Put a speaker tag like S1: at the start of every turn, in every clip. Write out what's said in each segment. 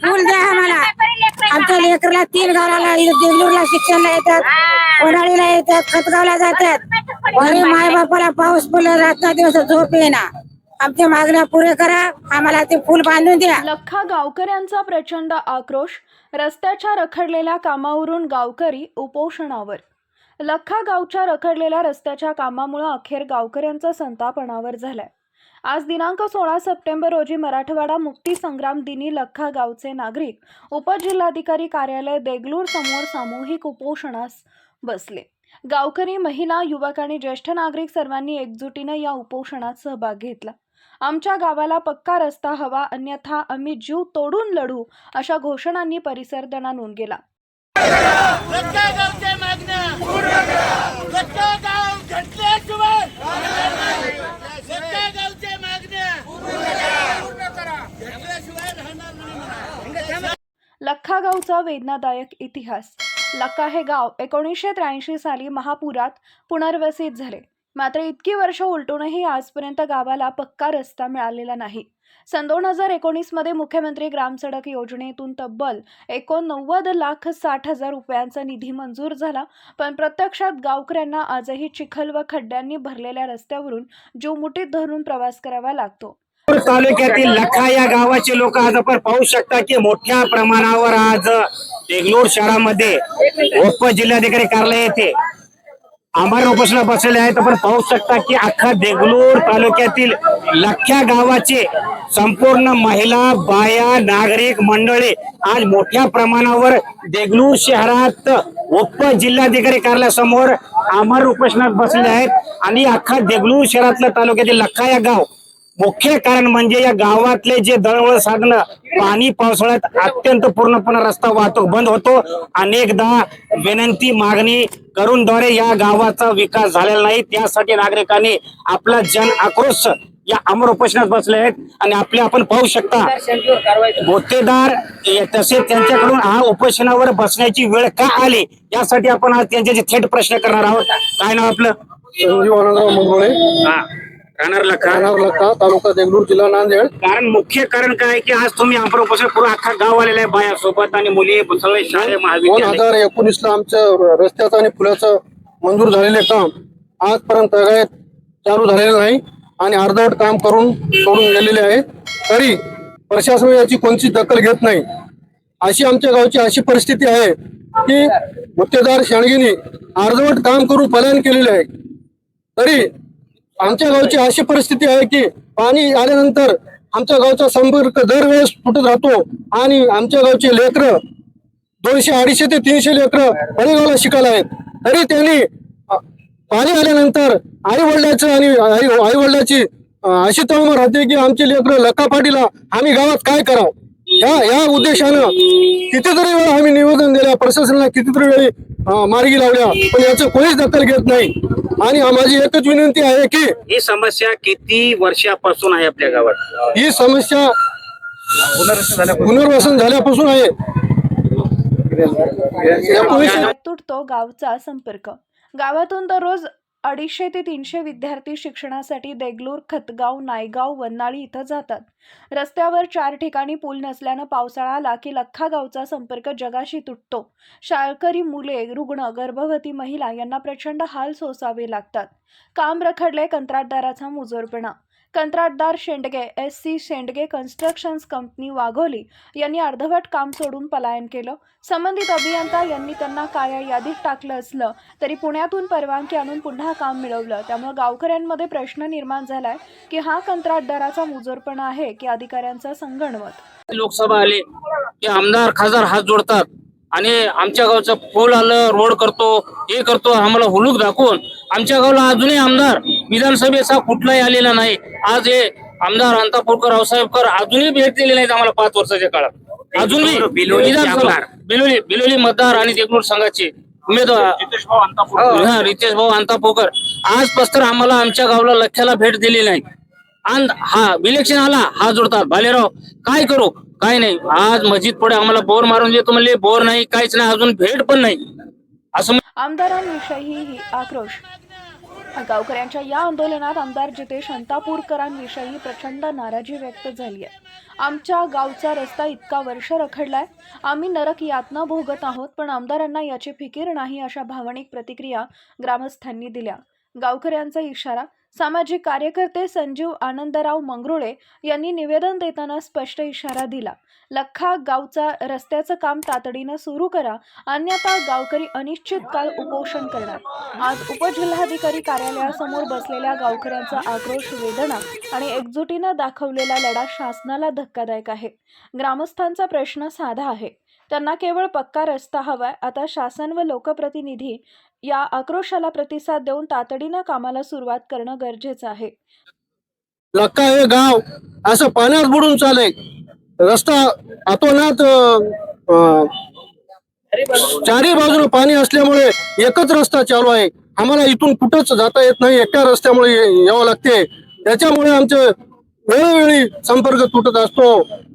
S1: फुल द्या आम्हाला. आमच्या लेकरला तीन गावाला देगलूरला शिक्षणला येतात वडाळीला येतात खतगावला जातात. घरी माय बापाला पाऊस पडला रात्र दिवस झोप येणार आमच्या मागण्या पुरे करा आम्हाला ते फुल बांधून द्या.
S2: लख्खा गावकऱ्यांचा प्रचंड आक्रोश रस्त्याच्या रखडलेल्या कामावरून गावकरी उपोषणावर. लख्खा गावच्या रखडलेल्या रस्त्याच्या कामामुळे अखेर गावकऱ्यांचा संतापणावर झालाय. आज दिनांक सोळा सप्टेंबर रोजी मराठवाडा मुक्ती संग्राम दिनी लख्खा गावचे नागरिक उपजिल्हाधिकारी कार्यालय देगलूर समोर सामूहिक उपोषणास बसले. गावकरी महिला युवक आणि ज्येष्ठ नागरिक सर्वांनी एकजुटीनं या उपोषणात सहभाग घेतला. आमच्या गावाला पक्का रस्ता हवा अन्यथा आम्ही जीव तोडून लढू अशा घोषणांनी परिसर दणानून गेला.
S3: रस्ता गावच्या मागण्या रस्ता गाव घटले रस्ता गावच्या मागण्या घटल्याशिवाय राहणार नाही म्हणा.
S2: गावचा वेदनादायक इतिहास. लक्का हे गाव एकोणीसशे त्र्याऐंशी साली महापुरात पुनर्वसित झाले. मात्र इतकी वर्ष उलटूनही आजपर्यंत गावाला पक्का रस्ता मिळालेला नाही. सन दोन हजार एकोणीसमध्ये मुख्यमंत्री ग्रामसडक योजनेतून तब्बल एकोणनव्वद लाख साठ हजार रुपयांचा निधी मंजूर झाला पण प्रत्यक्षात गावकऱ्यांना आजही चिखल व खड्ड्यांनी भरलेल्या रस्त्यावरून जीव मुठीत धरून प्रवास करावा लागतो.
S4: तालुक्यातील लखा या गावाचे लोक आज आपण पाहू शकता की मोठ्या प्रमाणावर आज देगलूर शहरामध्ये उप जिल्हाधिकारी कार्यालय येथे आंबार उपोषणा बसलेले आहेत. आपण पाहू शकता की अख्खा देगलूर तालुक्यातील लख्या गावाचे संपूर्ण महिला बाया नागरिक मंडळी आज मोठ्या प्रमाणावर देगलूर शहरात उप जिल्हाधिकारी कार्यालयासमोर आमर उपोषणात बसलेले आहेत. आणि अख्खा देगलूर शहरातलं तालुक्यातील लख्खा या गाव मुख्य कारण म्हणजे या गावातले जे दळवळ साधनं पाणी पावसाळ्यात अत्यंत पूर्णपणे रस्ता वाहतूक बंद होतो. अनेकदा विनंती मागणी करून द्वारे या गावाचा विकास झालेला नाही. त्यासाठी नागरिकांनी आपला जन आक्रोश या अमर उपोषणात बसले आहेत आणि आपले आपण पाहू शकता. गोतेदार तसेच त्यांच्याकडून हा उपोषणावर बसण्याची वेळ का आली? यासाठी आपण आज त्यांच्याशी थेट प्रश्न करणार आहोत. काय नाव आपलं?
S5: संजीव आनंदराव मंगरुळे
S4: हा. राहणार लखा
S5: राहणार लक्का तालुका देगलूर जिल्हा नांदेड.
S4: कारण मुख्य कारण काय की आज तुम्ही अमरावती पूर्ण अख्खा गाव आलेला आहे बाया सोबत आणि मुली सगळे शाळे
S5: दोन
S4: महाविद्यालय
S5: हजार एकोणीस ला आमचं रस्त्याचं आणि पुलाचं मंजूर झालेले काम. आजपर्यंत काय चालू झालेलं नाही आणि अर्धवट काम करून सोडून गेलेले आहे. तरी प्रशासन याची कोणतीच दखल घेत नाही. अशी आमच्या गावची अशी परिस्थिती आहे की गुत्तेदार शाणगिनी अर्धवट काम करून पलायन केलेले आहे. तरी आमच्या गावची अशी परिस्थिती आहे की पाणी आल्यानंतर आमच्या गावचा संपर्क दरवेळेस फुटत राहतो आणि आमच्या गावचे लेकरं दोनशे अडीचशे ते तीनशे लेकरं पडेगावला शिकायला आहेत. तरी त्यांनी पाणी आल्यानंतर आई वडिलाचं आणि आई आई वडिलाची अशी तळमळ राहते की आमचे लेकरं लका पाटीला आम्ही गावात काय करावं? या या उद्देशानं कितीतरी वेळा आम्ही निवेदन दिल्या प्रशासनाला कितीतरी वेळी मार्गी लावल्या. पण याचं कोणीच दखल घेत नाही. आणि माझी एकच विनंती आहे की
S4: ही समस्या किती वर्षापासून आहे आपल्या गावात?
S5: ही समस्या पुनर्वसन झाल्यापासून. आहे.
S2: तुटतो गावचा संपर्क. गावातून दररोज अडीचशे ते तीनशे विद्यार्थी शिक्षणासाठी देगलूर खतगाव नायगाव वन्नाळी इथं जातात. रस्त्यावर चार ठिकाणी पूल नसल्यानं पावसाळा आला की लख्खा गावचा संपर्क जगाशी तुटतो. शाळकरी मुले रुग्ण गर्भवती महिला यांना प्रचंड हाल सोसावे लागतात. काम रखडले कंत्राटदाराचा मुजोरपणा कंत्राटदार Shendge S C Shendge constructions company Wagholi यांनी अर्धवट काम सोडून पलायन केलं. संबंधित अभियंता यांनी त्यांना काळ्या यादीत टाकलं असलं तरी पुण्यातून परवानगी आणून पुन्हा काम मिळवलं. त्यामुळे गावकऱ्यांमध्ये प्रश्न निर्माण झालाय की हा कंत्राटदाराचा मुजोरपणा आहे की अधिकाऱ्यांचा संगणमत
S6: लोकसभा आले की आमदार खासदार हात जोडतात आणि आमच्या गावचं पूल आलं रोड करतो हे करतो आम्हाला हुलूक दाखवून आमच्या गावला अजूनही आमदार विधानसभेचा कुठलाही आलेला नाही. आज हे आमदार अंतापूरकर रावसाहेबकर अजूनही भेट दिली नाहीत आम्हाला पाच वर्षाच्या काळात. अजूनही विधानसभा
S4: आमदार.
S6: बिलोली बिलोली मतदार आणि देगलूर संघाचे उमेदवार हा रितेश भाऊ अंतापूरकर. आजपासून तर आम्हाला आमच्या गावला लख्याला भेट दिली नाही. आणि हा इलेक्शन आला हा जोडतात भालेराव काय करू? काय नाही. आज मस्जिद पुढे आम्हाला बोर मारून देतो म्हणले बोर नाही काहीच नाही अजून भेट पण नाही. असं
S2: आमदारांविषयी ही आक्रोश. गावकऱ्यांच्या या आंदोलनात आमदार जितेश अंतापूरकरांविषयी प्रचंड नाराजी व्यक्त झाली आहे आमच्या गावचा रस्ता इतका वर्ष रखडलाय. आम्ही नरक यातना भोगत आहोत पण आमदारांना याची फिकीर नाही अशा भावनिक प्रतिक्रिया ग्रामस्थांनी दिल्या. गावकऱ्यांचा इशारा सामाजिक कार्यकर्ते संजीव आनंदराव मंगरुळे यांनी निवेदन देताना स्पष्ट इशारा दिला. लख्खा गावचा रस्त्याचं काम तातडीनं सुरू करा अन्यथा गावकरी अनिश्चित काळ उपोषण करणार. आज उपजिल्हाधिकारी कार्यालयासमोर बसलेल्या गावकऱ्यांचा आक्रोश वेदना आणि एकजुटीनं दाखवलेला लढा शासनाला धक्कादायक आहे. ग्रामस्थांचा प्रश्न साधा आहे. त्यांना केवळ पक्का रस्ता हवाय आता शासन व लोकप्रतिनिधी या आक्रोशाला प्रतिसाद देऊन तातडीनं कामाला सुरुवात करणं गरजेचं आहे.
S7: लक्का हे गाव असं पाण्यात बुडून चालय रस्ता आतोनात चारही बाजूने चारी बाजूला पाणी असल्यामुळे एकच रस्ता चालू आहे. आम्हाला इथून कुठंच जाता येत नाही. एकट्या रस्त्यामुळे यावं लागते. त्याच्यामुळे आमचे वेळोवेळी संपर्क तुटत असतो.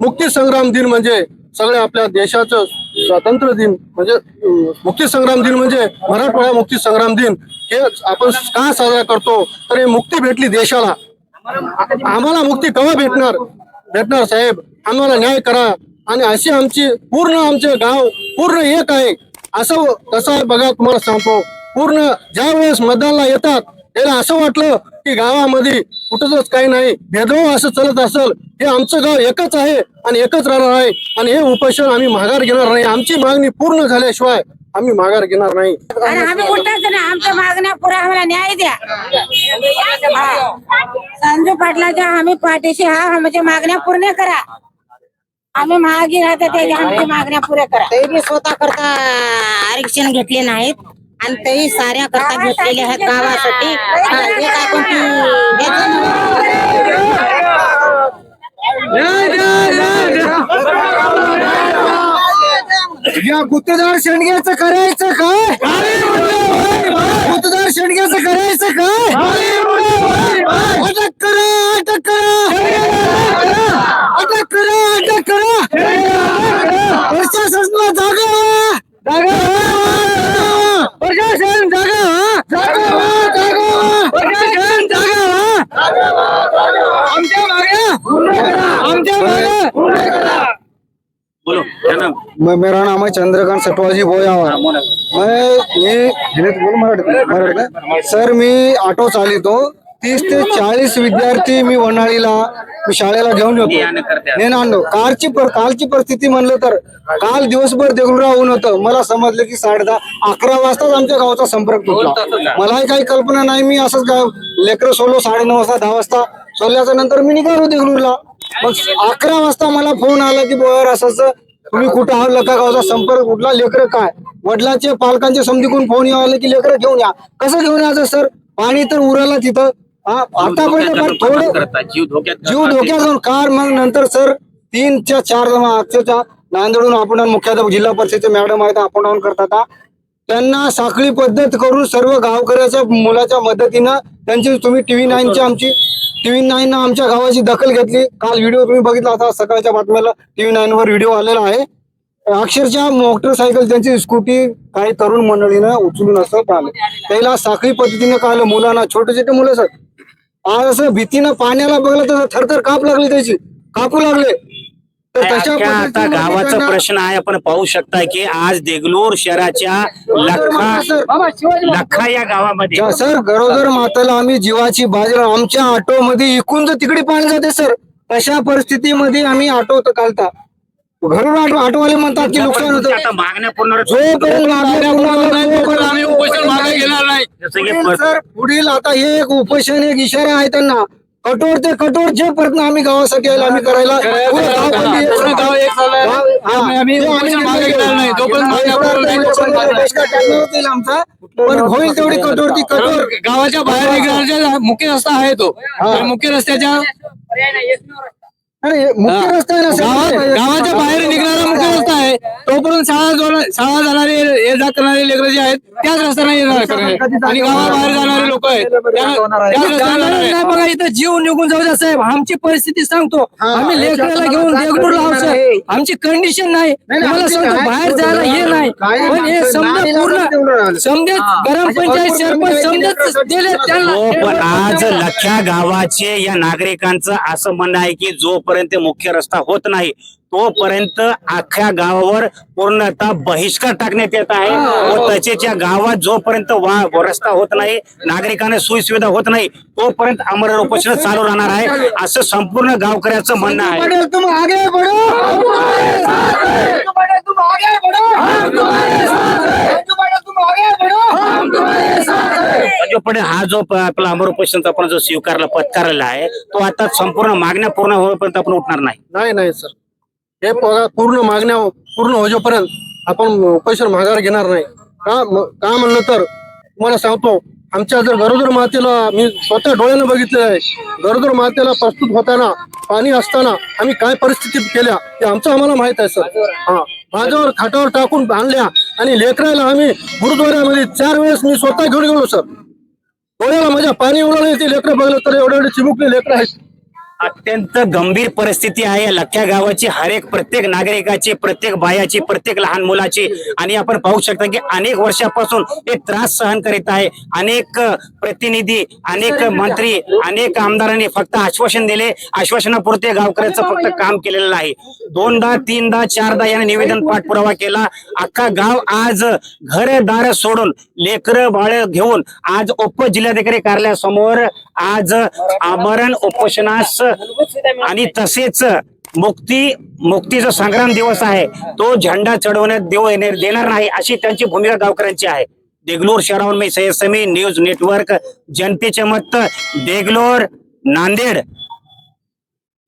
S7: मुक्ती संग्राम दिन म्हणजे सगळ्या आपल्या देशाचं स्वातंत्र्य दिन म्हणजे मुक्तीसंग्राम मुक्ती संग्राम दिन म्हणजे मराठवाडा मुक्ती संग्राम दिन हे आपण का साजरा करतो? तर हे मुक्ती भेटली देशाला. आम्हाला मुक्ती केव्हा भेटणार? भेटणार साहेब आम्हाला न्याय करा. आणि अशी आमची पूर्ण आमचे गाव पूर्ण एक आहे. असं कसं आहे बघा तुम्हाला सांगतो. पूर्ण ज्या वेळेस मतदानला येतात त्याला असं वाटलं की गावामध्ये कुठंच काही नाही. भेदभाव असं चलत असेल हे आमचं गाव एकच आहे आणि एकच राहणार आहे. आणि हे उपोषण आम्ही माघार घेणार नाही. आमची मागणी पूर्ण झाल्याशिवाय आम्ही माघार घेणार नाही.
S1: आणि आम्ही ना. आमच्या मागण्या पुरा आम्हाला न्याय द्या. हा. संजू पाटलाच्या आम्ही पाठीशी हा आमच्या मागण्या पूर्ण करा. आम्ही मागे राहतो त्याच्या आमच्या मागण्या पुऱ्या करा.
S8: ते बी स्वतः करता. आरक्षण घेतले नाहीत. आणि तेही साऱ्या करता घेतलेले आहेत गावासाठी.
S7: या गुत्तेदार शेंडग्याचं करायचं काय? गुत्तेदार शेंडग्याचं करायचं काय? अटक करा अटक करा. अटक करा अटक करा प्रशासनाला जागा व्हा. जागा व्हा. प्रशासन जागा व्हा. जागा व्हा, जागा व्हा. प्रशासन जागा व्हा. आमच्या मागण्या आमच्या मागण्या
S9: बोलो त्यांना
S7: मैं मेरा नाम है चंद्रकांत सटवाजी बोयावर मैं मी हिंदीत बोलू मराठीत? सर मी ऑटो चालितो तीस ते चाळीस विद्यार्थी मी वनाळीला मी शाळेला घेऊन येतो. नेणं आणलो. कालची पर कालची परिस्थिती म्हणलं तर काल दिवसभर देगुरा ऊन होतं. मला समजलं की साडे दहा अकरा वाजताच आमच्या गावाचा संपर्क तुटला. मलाही काही कल्पना नाही. मी असंच गाव लेकरं सोडलो साडे नऊ वाजता दहा वाजता. सोडल्याच्या नंतर मी निघालो देगलूरला. मग अकरा वाजता मला फोन आला की बोयर असं तुम्ही कुठं आहात लका गावचा संपर्क कुठला लेकर काय? वडिलांचे पालकांचे समजीकडून फोन यावं की लेकर घेऊन या. कसं घेऊन यायचं सर? पाणी तर उराला तिथं. आतापर्यंत पण थोडं
S9: जीव धोक्यात
S7: जीव
S9: करतात.
S7: धोक्यात जाऊन कार मग नंतर सर तीनच्या चार जमा अक्षरच्या नांदेडून आपण मुख्याध्यापक जिल्हा परिषदेचे मॅडम आहेत आपण करतात. त्यांना साखळी पद्धत करून सर्व गावकऱ्याच्या मुलाच्या मदतीनं त्यांची तुम्ही टीव्ही नाईनची आमची टीव्ही नाईन आमच्या गावाची दखल घेतली. काल व्हिडिओ तुम्ही बघितला होता सकाळच्या बातम्याला टीव्ही नाईन वर व्हिडिओ आलेला आहे. अक्षरशः मोटरसायकल त्यांची स्कूटी काही तरुण मंडळीनं उचलून असं पाहिलं. त्याला साखळी पद्धतीनं कळलं मुलांना छोटे छोटे मुलं सर. आज असं भीतीनं पाण्याला बघलं तर थरथर काप लागली त्याची. कापू लागले.
S4: अख्ख्या आता गावाचा प्रश्न आहे आपण पाहू शकता की आज देगलूर शहराच्या लखा लखा या गावामध्ये.
S7: सर गरोदर माताला आम्ही जीवाची बाजी लावून आमच्या ऑटो मध्ये इकून जर तिकडे पाणी जाते सर. अशा परिस्थितीमध्ये आम्ही ऑटो तर काढता घरून ऑटो ऑटोवाले म्हणतात की नुकसान होतं.
S4: आता मागण्या पूर्ण
S7: जोपर्यंत पुढील आता हे एक उपोषण एक इशारा आहे त्यांना. कठोर ते कठोर जे प्रयत्न आम्ही गावासाठी आले आम्ही करायला पूर्ण गावबंदी आहे.
S9: पूर्ण गाव एक झालं आहे.
S7: गाव- हा.
S9: आम्ही
S7: ते
S9: उपोषण मागे घेणार नाही. जोपर्यंत मागण्या पूर्ण नाही, तोपर्यंत मागण्या नाही.
S7: बहिष्कार टाकण्यात येईल आमचा पण होईल तेवढी कठोर ती कठोर
S9: गावाच्या बाहेर निघण्याचा मुख्य रस्ता आहे तो मुख्य रस्त्याच्या
S7: अरे मुख्य रस्ता आहे ना
S9: गावाच्या बाहेर निघणारा तोपर्यंत शाळा शाळा जाणारे ये जा करणारे लेकरं जे आहेत
S5: त्याच रस्त्याने येणार आहे. आणि गावाबाहेर जाणारे लोक आहेत.
S9: नाही बघा इथं जीव निघून जाऊ द्या साहेब. आमची परिस्थिती सांगतो. आम्ही लेकराला घेऊन देगडूरला आहोत साहेब. आमची कंडिशन नाही. सांगतो बाहेर जायला हे नाही. पण हे समजा पूर्ण समजेच ग्रामपंचायत सरपंच समजेच दिले त्यांना.
S4: हो पण आज लख्या गावाचे या नागरिकांचं असं म्हणणं आहे की जोपर्यंत मुख्य रस्ता होत नाही तोपर्यंत अख्ख्या गावावर पूर्णतः बहिष्कार टाकण्यात येत आहे व तसेच्या गावात जोपर्यंत वा रस्ता होत नाही नागरिकांना सोयीसुविधा होत नाही तोपर्यंत अमर उपोषण चालू राहणार आहे असं संपूर्ण गावकऱ्याचं म्हणणं आहे. पण हा जो आपला अमर उपोषणचा आपण जो स्वीकारला पत्कारला आहे तो आता संपूर्ण मागण्या पूर्ण होईपर्यंत आपण उठणार नाही.
S5: नाही नाही सर. हे पगार पूर्ण मागण्या पूर्ण होईपर्यंत आपण पैसे माघार घेणार नाही. का का म्हणलं तर तुम्हाला सांगतो आमच्या जर गरोदर मातेला मी स्वतः डोळ्यानं बघितलेलं आहे. गरोदर मातेला प्रस्तुत होताना पाणी असताना आम्ही काय परिस्थिती केल्या ते आमचं आम्हाला माहीत आहे सर. हा. माझ्यावर खाटावर टाकून आणल्या आणि लेकरायला आम्ही गुरुद्वाऱ्यामध्ये चार वेळेस मी स्वतः घेऊन गेलो सर. डोळ्याला माझ्या पाणी उडवलं नाही ते लेकरं बघलं तर एवढे एवढे चिमुकले लेकरं आहेत.
S4: अत्यंत गंभीर परिस्थिती आहे. लख्या गावाची हरेक प्रत्येक नागरिकाची प्रत्येक बायाची प्रत्येक लहान मुलाची आणि आपण पाहू शकता की अनेक वर्षापासून हे त्रास सहन करीत आहे. अनेक प्रतिनिधी अनेक मंत्री अनेक आमदारांनी फक्त आश्वासन दिले. आश्वासनापुरते गावकऱ्याचं फक्त काम केलेलं नाही. दोनदा तीनदा चारदा याने निवेदन पाठपुरावा केला. अख्खा गाव आज घरदार सोडून लेकर बाळ घेऊन आज उप जिल्हाधिकारी कार्यालयासमोर आज आमरण उपोषणास आणि तसेच मुक्ती मुक्तीचा संग्राम दिवस आहे. तो झेंडा चढवण्यात देऊ देणार नाही अशी त्यांची भूमिका गावकऱ्यांची आहे. देगलोर शहरावर मी सय्यद समी न्यूज नेटवर्क जनतेचे मत देगलोर नांदेड.